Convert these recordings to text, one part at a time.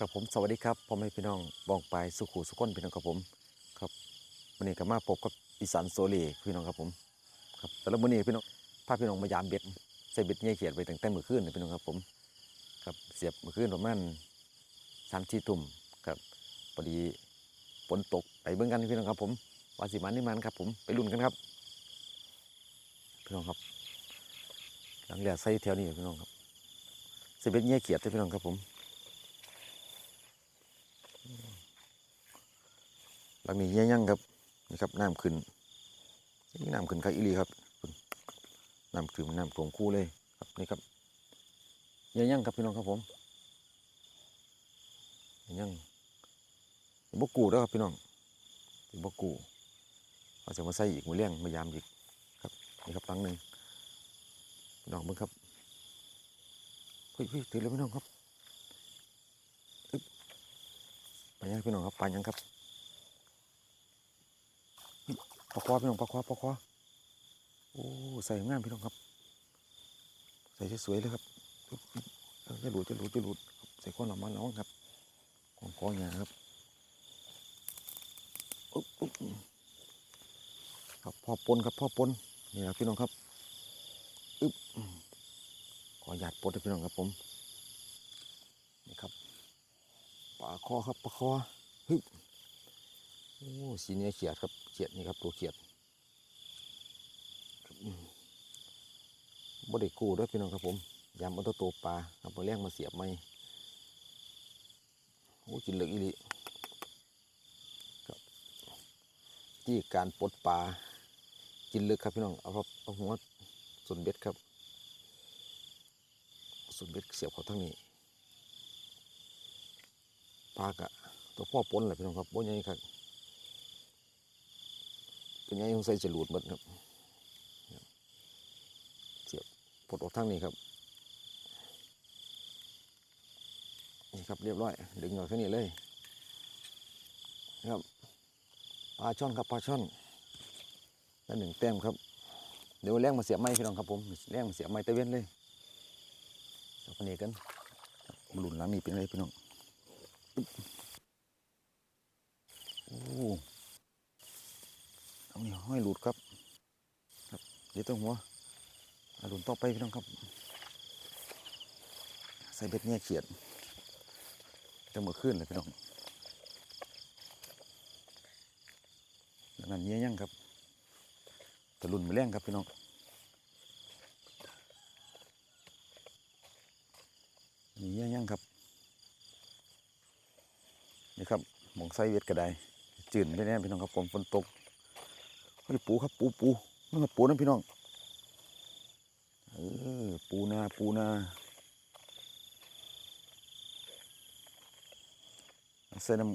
ครับผมสวัสดีครับพ่อแม่พี่น้องบองปลายสุขุสุขนพี่น้องครับผมครับวันนี้ก็มาพบกับอีสานโซเล่พี่น้องครับผมครับแต่ละมื้อนี้พี่น้องพาพี่น้องมายามเบ็ดใส่เบ็ดเงี้ยเขียดไปตั้งแต่เมื่อคืนเลยพี่น้องครับผมครับเสียบเมื่อคืนประมาณสามสี่ทุ่มครับพอดีฝนตกไปเบิ่งกันพี่น้องครับผมวาสิมันนี่มันครับผมไปลุ้นกันครับพี่น้องครับหลังแรกใส่แถวนี้พี่น้องครับใส่เบ็ดเงี้ยเขียดเด้พี่น้องครับผม หลังนี้ยี่ยังครับนี่ครับน้ำขึ้นนี่น้ำขึ้นครับอีลีครับน้ำขึ้นน้ำท่วมคู่เลยครับนี่ครับยี่ยังครับพี่น้องครับผมยี่ยังบกกูแล้วครับพี่น้องบกกูเอาจะมาใส่อีกมาเลี้ยงมายามอีกครับนี่ครับหลังหนึ่งพี่น้องเบิ่งครับเฮ้ยเฮ้ยถือเลยพี่น้องครับอึ๊บไปยังพี่น้องครับไปยังครับ ปลาควาพี่น้องปลาควาปลาควาโอ้ใส่งามพี่น้องครับ ใส่สวยๆเลยครับจะหลุดจะหลุดจะหลุดใส่ข้อหนามันแล้วครับของคออย่าครับอุ๊บอุ๊บครับพ่อปนครับพ่อปนนี่นะพี่น้องครับอึ๊บขอหยาดปนให้พี่น้องครับผมนี่ครับปลาคอครับปลาคอฮึบ อ้สีเนี้ยเขียดครับเขียดนี่ครับตัวเขียดบอืมบ่ได้กู้ด้วยพี่น้องครับผมยำเอาตัวโตปลาเอาไปเลี้ยงมาเสียบไหมโอ้กินเหลืออีลีครับที่การปลดปลากินเลึกครับพี่น้องเอาครับเอาหัวส่วนเบ็ดครับส่วนเบ็ดเสียบเขาทั้งนี้ปลากะตัวพ่อปนแหละพี่น้องครับโบ้ใหญ่ครับ เป็นไงสงใสัยจะหลุดหมดครับ เสียบปลดออกทางนี้ครับ นี่ครับเรียบร้อย ดึงออกแค่นี้เลยนะครับปลาช่อนครับปลาช่อนได้หนึ่งแต้มครับ เดี๋ยวแรงมาเสียบไม้พี่น้องครับผมแรงมาเสียบไม้ตะเวนเลยเอาคนนี้กันมาหลุนหลังนี้เป็นไรพี่น้องโอ้ ห้อยหลุดครับครับ เดี๋ยวต้องหัวหลุนต่อไปพี่น้องครับ ใส่เบ็ดแง่เขียดจะมือขึ้นเลยพี่น้องนั่นเยี่ยยังครับตะลุนมาแรงครับพี่น้องนี่เยี่ยยังครับ นี่ครับหมองไส้เวทกระไดจืดได้แน่พี่น้องครับผมฝนตก ปูครับปูปูนั่นครับปูนั่นพี่น้องเออปูนาปูนาใส่น้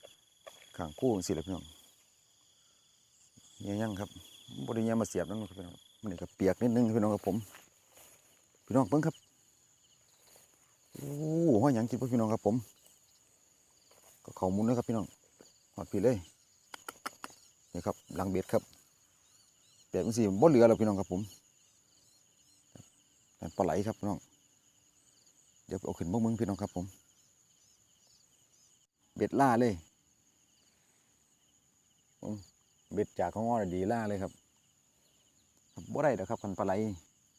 ำข้างกู้สิเลยพี่น้องเนี่ยยังครับบริเนี่ยมาเสียบนั่นครับพี่น้องมันนี่ก็เปียกนิดนึงพี่น้องครับผมพี่น้องเพิ่งครับโอ้ห้อยหยังกินพี่น้องครับผม ก็เขามุนนะครับพี่น้องหอดพี่เลย นี่ครับหลังเบ็ดครับเบ็ดมันสิบ่เหลือแล้วพี่น้องครับผมเป็นปลาไหลครับพี่น้องเดี๋ยวเอาขึ้นพวกมึงพี่น้องครับผม เบ็ดล่าเลยอืมเบ็ดจากของอ้อดีล่าเลยครับบ่ได้ดอกครับคันปลาไหล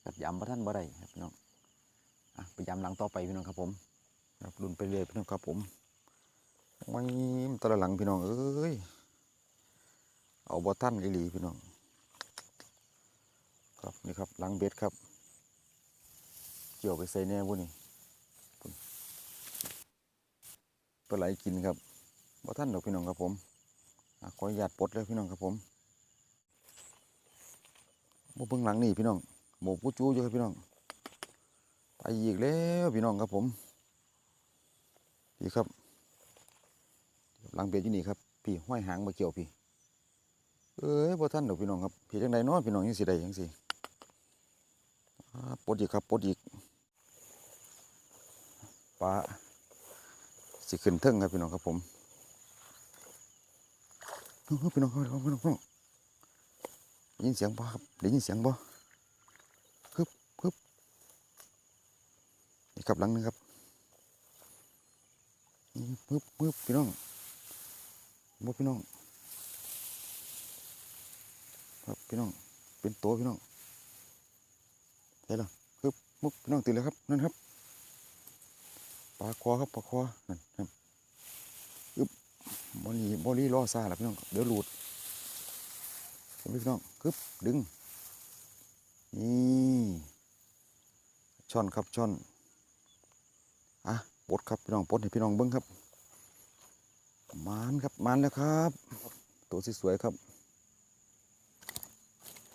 กัดยำพระท่านบ่ได้ครับพี่น้องอะไปยำหลังต่อไปพี่น้องครับผมครับรุนไปเรื่อยพี่น้องครับผมไว้ตะหลังพี่น้องเอ้ย เอาบอท่านอีหลีพี่น้อง ครับนี่ครับหลังเบ็ดครับ เกี่ยวไปใส่แน่พวกนี้พุ่นปลาไหลกินครับบอท่านดอกพี่น้องครับผมขออนุญาตปลดเลยพี่น้องครับผมบ่เพิ่งหลังนี่พี่น้องหมูปูจูอยู่ครับพี่น้อง ไปอีกแล้วพี่น้องครับผมพี่ครับหลังเบ็ดอยู่นี่ครับ พี่ห้อยหางมาเกี่ยวพี่ อ้ยบ่ท่านดอกพี่น้องครับพี่จังใดเนาะพี่น้องยังสิได้ยังสิอ่ปดอีกครับปดอีกปลาสิขึ้นเทิงครับพี่น้องครับผมพี่น้องครับพี่น้องพี่น้องพี่น้องได้ยินเสียงบ่ครับได้ยินเสียงบ่ฮึบฮึบนี่ครับหลังหนึงครับปึ๊บปึ๊บพี่น้องบ่พี่น้อง ครับ พี่น้อง เป็นตัวพี่น้องเห็นแล้วปึ๊บมุกพี่น้องตื่นแล้วครับนั่นครับปลาคอครับปลาคอนั่นครับอึ๊บบอลี่บอลี่ล่อซาแล้วพี่น้องเดี๋ยวหลุดเห็นไหมพี่น้องกึบดึงนี่ช่อนครับช่อนอะปดครับพี่น้องปดให้พี่น้องเบิ้งครับมานครับมานแล้วครับ ตัวสวยๆครับ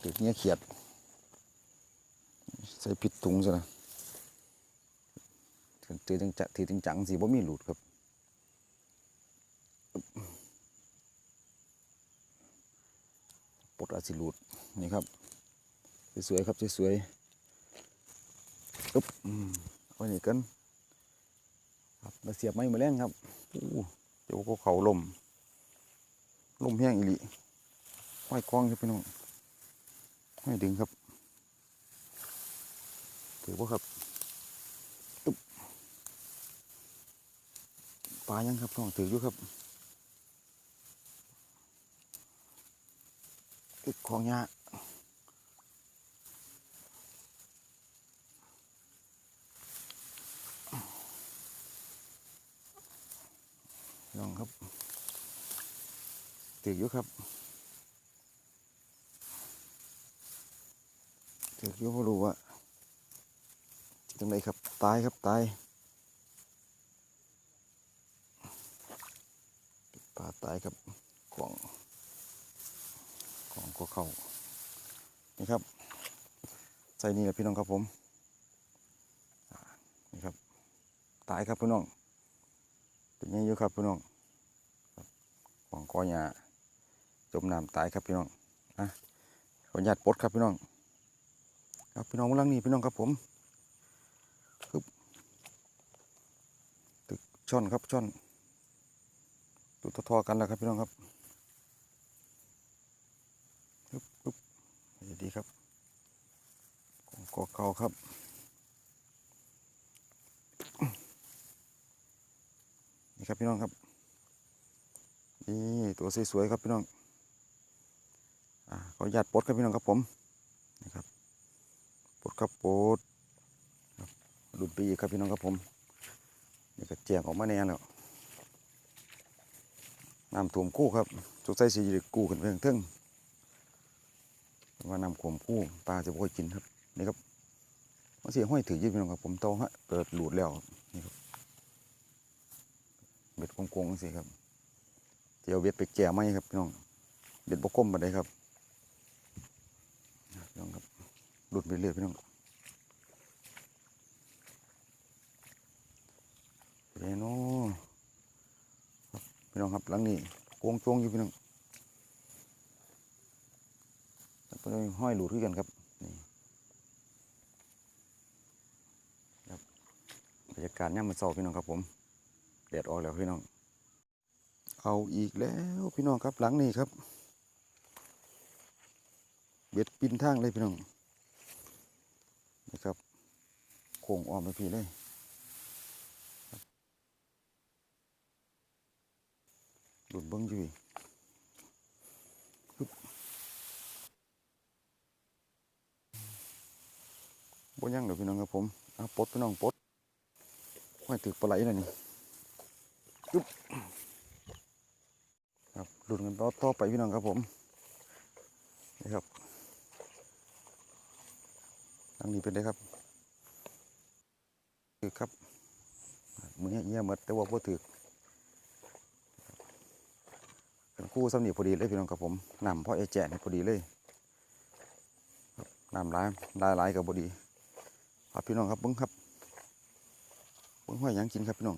ตึกเนี้ยเขียด ใส่ผิดถุงซะนะถือจังจะถือจังจังสิบ่มีหลุดครับปลดอาสิหลุดนี่ครับ สวยๆครับสวยๆอึ๊บอืมเอานี่กันครับมาเสียบไม้มาแรงครับอู้เดี๋ยวก็เขาลมลมแห้งอีหลีห้อยกองครับพี่น้อง ห้อยดึงครับถือว่าครับตุ๊บปลายังครับน้องถืออยู่ครับติดของยาน้องครับถืออยู่ครับ ถืออยู่เพราะรู้ว่าจังไรครับ ตายครับ ตายปลาตายครับของของก็เข้านี่ครับใส่นี่แหละพี่น้องครับผมนี่ครับ ตายครับพี่น้องเป็นยังอยู่ครับพี่น้องครับของกอหยาจมน้ำตายครับพี่น้องนะขออนุญาตปลดครับพี่น้อง ครับพี่น้องกำลังนี่พี่น้องครับผมตึกช่อนครับช่อนดูทอกันแล้วครับพี่น้องครับปึ๊บปึ๊บดีครับของกอเก่าครับนี่ครับพี่น้องครับนี่ตัวสวยๆครับพี่น้องอ่าขออนุญาตปลดครับพี่น้องครับผม ครับปลดครับหลุดไปอีกครับพี่น้องครับผมนี่ก็แจงออกมาแน่แล้วน้ำท่วมกู้ครับสงสัยสิได้กู้ขึ้นไปข้างเทิงว่าน้ำท่วมกู้ปลาจะบ่อยกินครับนี่ครับมันเสิห้อยถือยืดพี่น้องครับผมโตฮะเปิดหลุดแล้วนี่ครับเบ็ดโกงๆสิครับเดี๋ยวเบ็ดไปแก่ไหมครับพี่น้องเบ็ดบกคมมาได้ครับพี่น้องครับหลุดไปเรื่อยพี่น้อง เน่ครับพี่น้องครับหลังนี้โกงจงอยู่พี่น้องแล้วก็ห้อยหลุดขึ้นกันครับนี่ครับบรรยากาศย่ามมันเศร้าพี่น้องครับผมแดดออกแล้วพี่น้อง เอาอีกแล้วพี่น้องครับหลังนี้ครับ เบ็ดปินทางเลยพี่น้องนี่ครับโค้งออมไปพี่เลย หลุด เบิ้งอยู่อีบบนยังเดี๋ยวพี่น้องครับผมเอาปดพี่น้องปดค่อยถือปลาไหลหน่อยนี่ปึ๊บครับหลุดกันต่อต่อไปพี่น้องครับผมนี่ครับทางนี้เป็นไงครับถือครับมือเงี้ยหมดแต่ว่าพ่ถือ เป็น คู่สำนีพอดีเลยพี่น้องครับผมนำเพราะไอ้แจะนี่พอดีเลยนำร้ายลายลายกับพอดีครับพี่น้องครับบิ้งครับบิ้งห้อยยังกินครับพี่น้อง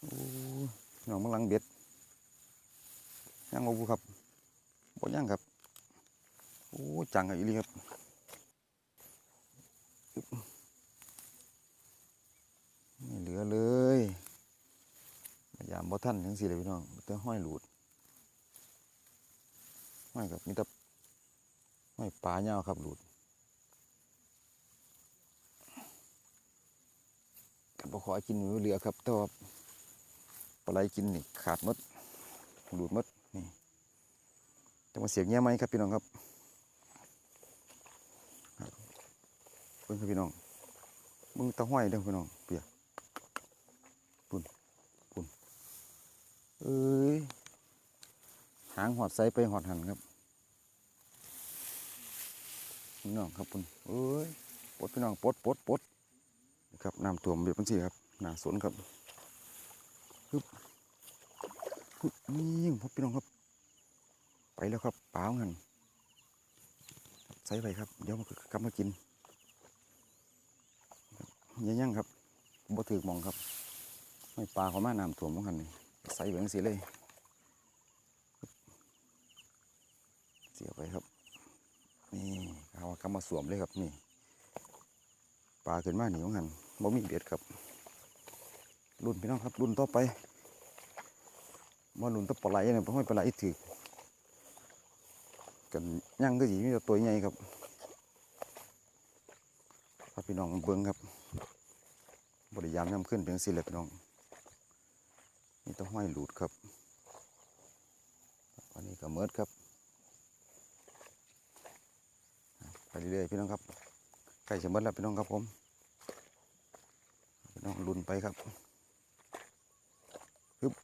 โอ้ยพี่น้องมังลังเบ็ดยังมาบูครับบ่ยังครับโอ้ยจังอีลีครับอึ๊บไม่เหลือเลย พยายาม บ่ท่านทั้งสี่เลยพี่น้องแต่ห้อยหลุดห้อยกับมีแต่ห้อยปลาเน่าครับหลุดกันบ่ขอกินเหลือครับแต่ว่าปลาไหลกินนี่ขาดมดหลุดมดนี่จะมาเสียบเงี้ยไหมครับพี่น้องครับเพิ่งครับพี่น้องมึงตะห้อยเด้อพี่น้องเปียกปุ่น เอ้ยหางหอดไซไปหอดหันครับพี่น้องครับปุ่นเอ้ยปดพี่น้องปดปดปดนะครับน้ำท่วมเบียบมันสิครับหนาสนครับปึ๊บนี่พ่อพี่น้องครับ ไปแล้วครับเปล่างันใส่ไปครับเดี๋ยวมันก็กลับมากินยังยังครับบ่ถือมองครับ ไม่ปลาเขามาน้ำท่วมเหมือนกันนี่ ใส่ไปจังสีเลย เสียไปครับ นี่เอากลับมาสวมเลยครับนี่ปลาขึ้นมาหนีเหมือนกันบ่มีเบ็ดครับ รุ่นพี่น้องครับ รุ่นต่อไปมารุ่นตะปลาไหลเนี่ยเพราะไม่ปลาไหลถือกันย่างก็สีมีแต่ตัวใหญ่ครับพี่น้องเบิ้งครับ บริยามน้ำขึ้นเพียงสิเลยพี่น้อง นี่ต้องห้อยหลุดครับอันนี้ก็เมิดครับไปเรื่อยๆพี่น้องครับใกล้จะเมิดแล้วพี่น้องครับผมพี่น้องรุ่นไปครับปึ๊บ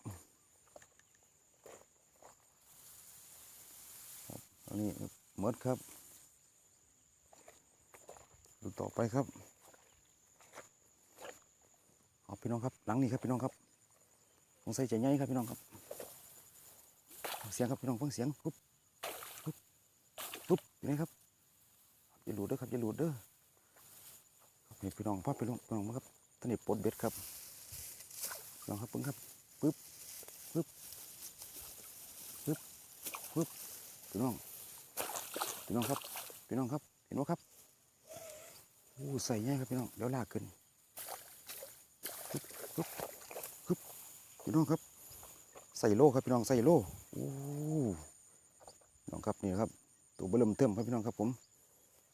อันนี้หมดครับดูต่อไปครับเอาพี่น้องครับหลังนี้ครับพี่น้องครับ สงสัยจะใหญ่ครับพี่น้องครับ เสียงครับพี่น้องฟังเสียงปุ๊บปุ๊บปุ๊บอยู่ไหนครับอย่าหลุดเด้อครับอย่าหลุดเด้อนี่พี่น้องพ่อพี่น้องพี่น้องมาครับท่านนี่ปดเบ็ดครับพี่น้องครับเพิ่งครับปึ๊บปึ๊บปึ๊บปึ๊บพี่น้องพี่น้องครับพี่น้องครับเห็นไหมครับโอ้ใส่ง่ายครับพี่น้องเดี๋ยวลากขึ้นปึ๊บปึ๊บปึ๊บพี่น้องครับ ใส่โลครับพี่น้องใส่โลโอ้น้องครับนี่ครับ ตัวเบิ่มเติมครับพี่น้องครับผม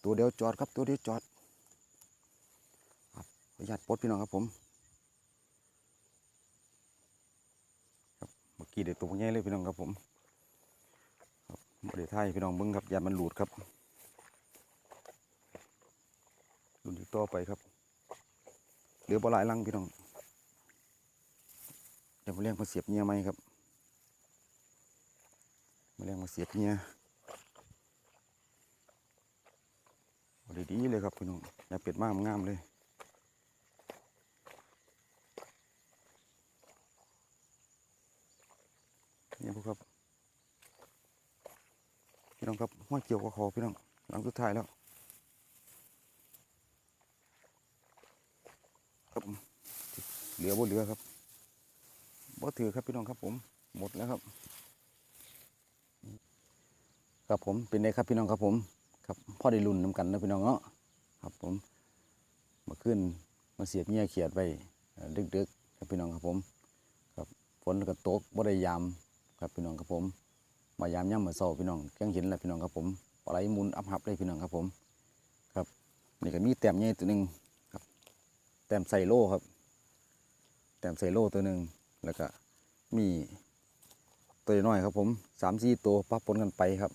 ตัวเดียวจอดครับตัวเดียวจอดครับขออนุญาตปดพี่น้องครับผมเมื่อกี้เด็ดตัวใหญ่เลยพี่น้องครับผมครับบริไทยพี่น้องเบิ้งครับยามันหลุดครับรุ่นที่ต่อไปครับเหลือปลาหลายลังพี่น้องเดี๋ยวมาเลี้ยงมาเสียบเงียไหมครับ มาเลี้ยงมาเสียบเงียเอาดีๆเลยครับพี่น้องอย่าเป็ดมากงามเลยนี่พวกครับพี่น้องครับห้อยเกี่ยวกับคอพี่น้องหลังสุดท้ายแล้วครับเหลือบ่เหลือครับบ่ถือครับพี่น้องครับผมหมดแล้วครับ ครับผมเป็นไงครับพี่น้องครับผมครับพ่อได้รุ่นนำกันนะพี่น้องเนาะครับผมมาขึ้นมาเสียบเงี้ยเขียดไปดึกๆครับพี่น้องครับผมครับฝนก็ตกบ่ได้ยามครับพี่น้องครับผม มายามย่ำมาเศร้าพี่น้องแกงเห็นแล้วพี่น้องครับผมปลาไหลมุนอับหับเลยพี่น้องครับผม ครับนี่ก็มีแต้มใหญ่ตัวหนึ่งครับแต้มใส่โล่ครับแต้มใส่โล่ตัวหนึ่งแล้วก็มีตัวน้อยครับผมสามสี่ตัวปะปนกันไปครับ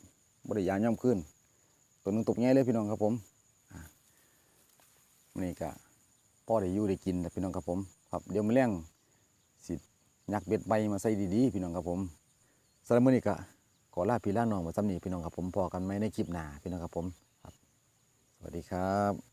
บริยามย่ำขึ้น ตัวนึงตกใหญ่เลยพี่น้องครับผมนี่ก็พ่อได้อยู่ได้กินแต่พี่น้องครับผม ครับเดี๋ยวมาเลี้ยงสิยักเบ็ดใบมาใส่ดีๆพี่น้องครับผมสำหรับมื้อนี้ก็ขอลาพี่ลาน้องมาซ้ำนี้พี่น้องครับผมพอกันไหมในคลิปหน้าพี่น้องครับผมครับ สวัสดีครับ